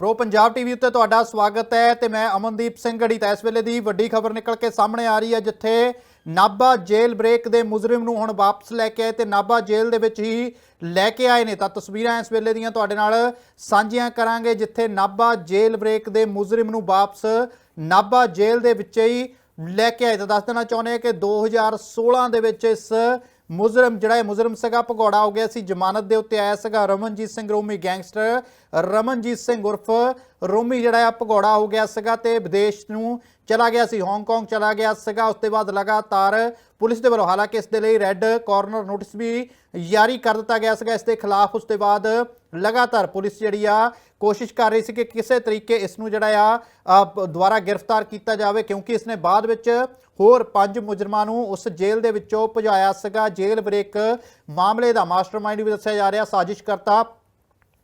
Pro Punjab TV ਉੱਤੇ ਤੁਹਾਡਾ ਸਵਾਗਤ ਹੈ ਤੇ ਮੈਂ ਅਮਨਦੀਪ ਸਿੰਘ ਗੜੀ ਤਾਂ ਇਸ ਵੇਲੇ ਦੀ ਵੱਡੀ ਖਬਰ ਨਿਕਲ ਕੇ ਸਾਹਮਣੇ ਆ ਰਹੀ ਹੈ, ਜਿੱਥੇ ਨਾਭਾ ਜੇਲ੍ਹ ਬ੍ਰੇਕ ਦੇ ਮੁਜਰਮ ਨੂੰ ਹੁਣ ਵਾਪਸ ਲੈ ਕੇ ਆਏ ਤੇ ਨਾਭਾ ਜੇਲ੍ਹ ਦੇ ਵਿੱਚ ਹੀ ਲੈ ਕੇ ਆਏ ਨੇ। ਤਾਂ ਤਸਵੀਰਾਂ ਇਸ ਵੇਲੇ ਦੀਆਂ ਤੁਹਾਡੇ ਨਾਲ ਸਾਂਝੀਆਂ ਕਰਾਂਗੇ, ਜਿੱਥੇ ਨਾਭਾ ਜੇਲ੍ਹ ਬ੍ਰੇਕ ਦੇ ਮੁਜਰਮ ਨੂੰ ਵਾਪਸ ਨਾਭਾ ਜੇਲ੍ਹ ਦੇ ਵਿੱਚ ਹੀ ਲੈ ਕੇ ਆਏ। ਤਾਂ ਦੱਸ ਦੇਣਾ ਚਾਹੁੰਦੇ ਹਾਂ ਕਿ 2016 ਦੇ ਵਿੱਚ ਇਸ ਮੁਜਰਮ, ਜਿਹੜਾ ਇਹ ਮੁਜਰਮ ਸੀਗਾ, ਭਗੌੜਾ ਹੋ ਗਿਆ ਸੀ, ਜ਼ਮਾਨਤ ਦੇ ਉੱਤੇ ਆਇਆ ਸੀਗਾ ਰਮਨਜੀਤ ਸਿੰਘ ਰੋਮੀ ਗੈਂਗਸਟਰ। ਰਮਨਜੀਤ ਸਿੰਘ ਉਰਫ ਰੋਮੀ ਜਿਹੜਾ ਆ, ਭਗੌੜਾ ਹੋ ਗਿਆ ਸੀਗਾ ਤੇ ਵਿਦੇਸ਼ ਨੂੰ ਚਲਾ ਗਿਆ ਸੀ ਹਾਂਗਕਾਂਗ ਚਲਾ ਗਿਆ ਸੀਗਾ। ਉਸ ਤੋਂ ਬਾਅਦ ਲਗਾਤਾਰ ਪੁਲਿਸ ਦੇ ਵੱਲੋਂ, ਹਾਲਾਂਕਿ ਇਸ ਦੇ ਲਈ ਰੈੱਡ ਕਾਰਨਰ ਨੋਟਿਸ ਵੀ ਜਾਰੀ ਕਰ ਦਿੱਤਾ ਗਿਆ ਸੀਗਾ। ਇਸ ਦੇ ਖਿਲਾਫ ਉਸ ਤੋਂ ਬਾਅਦ ਲਗਾਤਾਰ ਪੁਲਿਸ ਜਿਹੜੀ ਆ ਕੋਸ਼ਿਸ਼ ਕਰ ਰਹੀ ਸੀ ਕਿ ਕਿਸੇ ਤਰੀਕੇ ਇਸ ਨੂੰ ਜਿਹੜਾ ਆ ਅ, ਦੁਬਾਰਾ ਗ੍ਰਿਫਤਾਰ ਕੀਤਾ ਜਾਵੇ ਕਿਉਂਕਿ ਇਸ ਨੇ ਬਾਅਦ ਵਿੱਚ ਹੋਰ ਪੰਜ ਮੁਜਰਮਾਂ ਨੂੰ ਉਸ ਜੇਲ੍ਹ ਦੇ ਵਿੱਚੋਂ ਭਜਾਇਆ ਸੀਗਾ। ਜੇਲ੍ਹ ਬ੍ਰੇਕ ਮਾਮਲੇ ਦਾ ਮਾਸਟਰਮਾਈਂਡ ਵੀ ਦੱਸਿਆ ਜਾ ਰਿਹਾ। ਸਾਜ਼ਿਸ਼ ਕਰਤਾ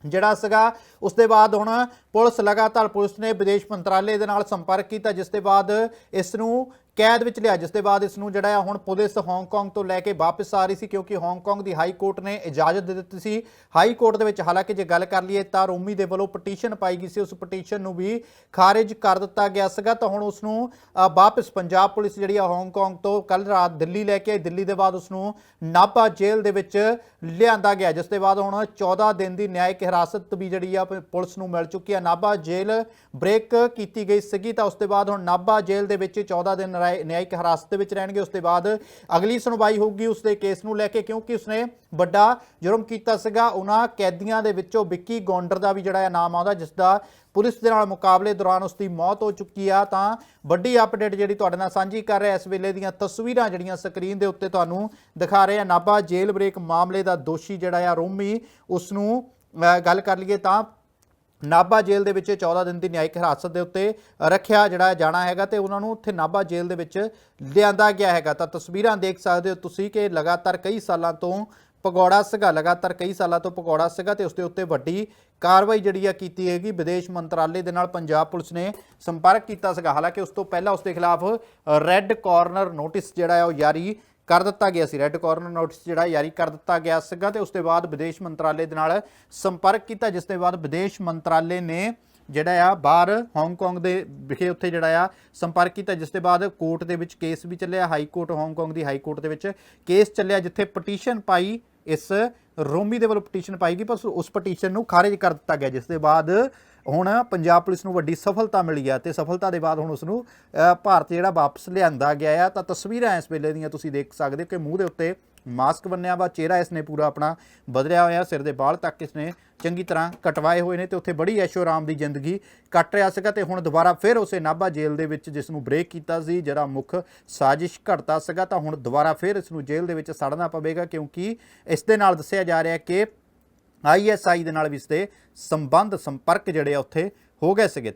ਜਿਹੜਾ ਸੀਗਾ ਉਸ ਦੇ ਬਾਅਦ ਹੁਣ ਪੁਲਿਸ ਲਗਾਤਾਰ ਪੁਲਿਸ ਨੇ ਵਿਦੇਸ਼ ਮੰਤਰਾਲੇ ਦੇ ਨਾਲ ਸੰਪਰਕ ਕੀਤਾ, ਜਿਸ ਦੇ ਬਾਅਦ ਇਸ ਨੂੰ ਕੈਦ ਵਿੱਚ ਲਿਆ, ਜਿਸ ਦੇ ਬਾਅਦ ਇਸ ਨੂੰ ਜਿਹੜਾ ਆ ਹੁਣ ਪੁਲਿਸ ਹਾਂਗਕਾਂਗ ਤੋਂ ਲੈ ਕੇ ਵਾਪਸ ਆ ਰਹੀ ਸੀ, ਕਿਉਂਕਿ ਹਾਂਗਕਾਂਗ ਦੀ ਹਾਈ ਕੋਰਟ ਨੇ ਇਜਾਜ਼ਤ ਦੇ ਦਿੱਤੀ ਸੀ। ਹਾਈ ਕੋਰਟ ਦੇ ਵਿੱਚ ਹਾਲਾਂਕਿ ਜੇ ਗੱਲ ਕਰ ਲਈਏ ਤਾਂ ਰੋਮੀ ਦੇ ਵੱਲੋਂ ਪਟੀਸ਼ਨ ਪਾਈ ਗਈ ਸੀ, ਉਸ ਪਟੀਸ਼ਨ ਨੂੰ ਵੀ ਖਾਰਿਜ ਕਰ ਦਿੱਤਾ ਗਿਆ ਸੀਗਾ। ਤਾਂ ਹੁਣ ਉਸ ਨੂੰ ਵਾਪਸ ਪੰਜਾਬ ਪੁਲਿਸ ਜਿਹੜੀ ਆ ਹਾਂਗਕਾਂਗ ਤੋਂ ਕੱਲ ਰਾਤ ਦਿੱਲੀ ਲੈ ਕੇ ਆਈ। ਦਿੱਲੀ ਦੇ ਬਾਅਦ ਉਸ ਨੂੰ ਨਾਭਾ ਜੇਲ੍ਹ ਦੇ ਵਿੱਚ ਲਿਆਂਦਾ ਗਿਆ, ਜਿਸ ਦੇ ਬਾਅਦ ਹੁਣ 14 ਦਿਨ ਦੀ ਨਿਆਇਕ ਹਿਰਾਸਤ ਵੀ ਜਿਹੜੀ ਆ ਪੁਲਿਸ ਨੂੰ ਮਿਲ ਚੁੱਕੀ ਆ। ਨਾਭਾ ਜੇਲ੍ਹ ਬ੍ਰੇਕ ਕੀਤੀ ਗਈ ਸੀਗੀ, ਤਾਂ ਉਸ ਤੋਂ ਬਾਅਦ ਹੁਣ ਨਾਭਾ ਜੇਲ੍ਹ ਦੇ ਵਿੱਚ 14 ਦਿਨ ਰਾਏ- ਨਿਆਇਕ ਹਿਰਾਸਤ ਦੇ ਵਿੱਚ ਰਹਿਣਗੇ। ਉਸ ਤੋਂ ਬਾਅਦ ਅਗਲੀ ਸੁਣਵਾਈ ਹੋਊਗੀ ਉਸ ਦੇ ਕੇਸ ਨੂੰ ਲੈ ਕੇ, ਕਿਉਂਕਿ ਉਸਨੇ ਵੱਡਾ ਜੁਰਮ ਕੀਤਾ ਸੀਗਾ। ਉਹਨਾਂ ਕੈਦੀਆਂ ਦੇ ਵਿੱਚੋਂ ਵਿੱਕੀ ਗੌਂਡਰ ਦਾ ਵੀ ਜਿਹੜਾ ਹੈ ਨਾਮ ਆਉਂਦਾ, ਜਿਸ ਦਾ ਪੁਲਿਸ ਦੇ ਨਾਲ ਮੁਕਾਬਲੇ ਦੌਰਾਨ ਉਸ ਦੀ ਮੌਤ ਹੋ ਚੁੱਕੀ ਆ। ਤਾਂ ਵੱਡੀ ਅਪਡੇਟ ਜਿਹੜੀ ਤੁਹਾਡੇ ਨਾਲ ਸਾਂਝੀ ਕਰ ਰਿਹਾ, ਇਸ ਵੇਲੇ ਦੀਆਂ ਤਸਵੀਰਾਂ ਜਿਹੜੀਆਂ ਸਕਰੀਨ ਦੇ ਉੱਤੇ ਤੁਹਾਨੂੰ ਦਿਖਾ ਰਹੇ ਆ। ਨਾਭਾ ਜੇਲ੍ਹ ਬ੍ਰੇਕ ਮਾਮਲੇ ਦਾ ਦੋਸ਼ੀ ਜਿਹੜਾ ਆ, ਰੋਮੀ ਉਸ ਨੂੰ ਗੱਲ ਕਰ ਲਈਏ ਤਾਂ ਨਾਭਾ ਜੇਲ੍ਹ ਦੇ ਵਿੱਚ 14 ਦਿਨ ਦੀ ਨਿਆਇਕ ਹਿਰਾਸਤ ਦੇ ਉੱਤੇ ਰੱਖਿਆ ਜਿਹੜਾ ਜਾਣਾ ਹੈਗਾ ਤੇ ਉਹਨਾਂ ਨੂੰ ਉੱਥੇ ਨਾਭਾ ਜੇਲ੍ਹ ਦੇ ਵਿੱਚ ਲਿਆਂਦਾ ਗਿਆ ਹੈਗਾ। ਤਾਂ ਤਸਵੀਰਾਂ ਦੇਖ ਸਕਦੇ ਹੋ ਤੁਸੀਂ ਕਿ ਲਗਾਤਾਰ ਕਈ ਸਾਲਾਂ ਤੋਂ ਪਗੌੜਾ ਸੀਗਾ, ਲਗਾਤਾਰ ਕਈ ਸਾਲਾਂ ਤੋਂ ਪਗੌੜਾ ਸੀਗਾ ਤੇ ਉਸ ਦੇ ਉੱਤੇ ਵੱਡੀ ਕਾਰਵਾਈ ਜਿਹੜੀ ਆ ਕੀਤੀ ਹੈਗੀ। ਵਿਦੇਸ਼ ਮੰਤਰਾਲੇ ਦੇ ਨਾਲ ਪੰਜਾਬ ਪੁਲਿਸ ਨੇ ਸੰਪਰਕ ਕੀਤਾ ਸੀਗਾ। ਹਾਲਾਂਕਿ ਉਸ ਤੋਂ ਪਹਿਲਾਂ ਉਸ ਦੇ ਖਿਲਾਫ ਰੈੱਡ ਕਾਰਨਰ ਨੋਟਿਸ ਜਿਹੜਾ ਆ ਉਹ ਜਾਰੀ ਕਰ ਦਿੱਤਾ ਗਿਆ ਸੀ। ਰੈੱਡ ਕਾਰਨਰ ਨੋਟਿਸ ਜਿਹੜਾ ਜਾਰੀ ਕਰ ਦਿੱਤਾ ਗਿਆ ਸੀਗਾ ਤੇ ਉਸ ਤੋਂ ਬਾਅਦ ਵਿਦੇਸ਼ ਮੰਤਰਾਲੇ ਦੇ ਨਾਲ ਸੰਪਰਕ ਕੀਤਾ, ਜਿਸ ਦੇ ਬਾਅਦ ਵਿਦੇਸ਼ ਮੰਤਰਾਲੇ ਨੇ ਜਿਹੜਾ ਆ ਬਾਹਰ ਹਾਂਗਕਾਂਗ ਦੇ ਵਿਖੇ ਉੱਥੇ ਜਿਹੜਾ ਆ ਸੰਪਰਕ ਕੀਤਾ, ਜਿਸ ਦੇ ਬਾਅਦ ਕੋਰਟ ਦੇ ਵਿੱਚ ਕੇਸ ਵੀ ਚੱਲਿਆ, ਹਾਈ ਕੋਰਟ ਹਾਂਗਕਾਂਗ ਦੀ ਹਾਈ ਕੋਰਟ ਦੇ ਵਿੱਚ ਕੇਸ ਚੱਲਿਆ, ਜਿੱਥੇ ਪਟੀਸ਼ਨ ਪਾਈ ਇਸ ਰੋਮੀ ਦੇ ਵੱਲੋਂ ਪਟੀਸ਼ਨ ਪਾਈ ਗਈ, ਪਰ ਉਸ ਪਟੀਸ਼ਨ ਨੂੰ ਖਾਰਜ ਕਰ ਦਿੱਤਾ ਗਿਆ, ਜਿਸ ਦੇ ਬਾਅਦ ਹੁਣ ਪੰਜਾਬ ਪੁਲਿਸ ਨੂੰ ਵੱਡੀ ਸਫਲਤਾ ਮਿਲੀ ਆ ਤੇ ਸਫਲਤਾ ਦੇ ਬਾਅਦ ਹੁਣ ਉਸ ਨੂੰ ਭਾਰਤ ਜਿਹੜਾ ਵਾਪਸ ਲਿਆਂਦਾ ਗਿਆ ਆ। ਤਾਂ ਤਸਵੀਰਾਂ ਇਸ ਵੇਲੇ ਦੀਆਂ ਤੁਸੀਂ ਦੇਖ ਸਕਦੇ ਹੋ ਕਿ ਮੂੰਹ ਦੇ ਉੱਤੇ ਮਾਸਕ ਬੰਨਿਆ ਵਾ, ਚਿਹਰਾ ਇਸ ਨੇ ਪੂਰਾ ਆਪਣਾ ਬਦਲਿਆ ਹੋਇਆ, ਸਿਰ ਦੇ ਬਾਲ ਤੱਕ ਇਸਨੇ ਚੰਗੀ ਤਰ੍ਹਾਂ ਕਟਵਾਏ ਹੋਏ ਨੇ ਤੇ ਉੱਥੇ ਬੜੀ ਐਸ਼ੋ ਆਰਾਮ ਦੀ ਜ਼ਿੰਦਗੀ ਕੱਟ ਰਿਹਾ ਸੀਗਾ ਤੇ ਹੁਣ ਦੁਬਾਰਾ ਫਿਰ ਉਸੇ ਨਾਭਾ ਜੇਲ੍ਹ ਦੇ ਵਿੱਚ ਜਿਸ ਨੂੰ ਬ੍ਰੇਕ ਕੀਤਾ ਸੀ, ਜਿਹੜਾ ਮੁੱਖ ਸਾਜ਼ਿਸ਼ ਘੜਤਾ ਸੀਗਾ, ਤਾਂ ਹੁਣ ਦੁਬਾਰਾ ਫਿਰ ਇਸ ਨੂੰ ਜੇਲ੍ਹ ਦੇ ਵਿੱਚ ਸੜਨਾ ਪਵੇਗਾ ਕਿਉਂਕਿ ਇਸ ਦੇ ਨਾਲ ਦੱਸਿਆ ਜਾ ਰਿਹਾ ਕਿ ਆਈਐਸਆਈ ਦੇ ਨਾਲ ਵੀ ਇਸ ਦੇ ਸੰਬੰਧ ਸੰਪਰਕ ਜਿਹੜੇ ਆ ਉੱਥੇ ਹੋ ਗਏ ਸੀਗੇ।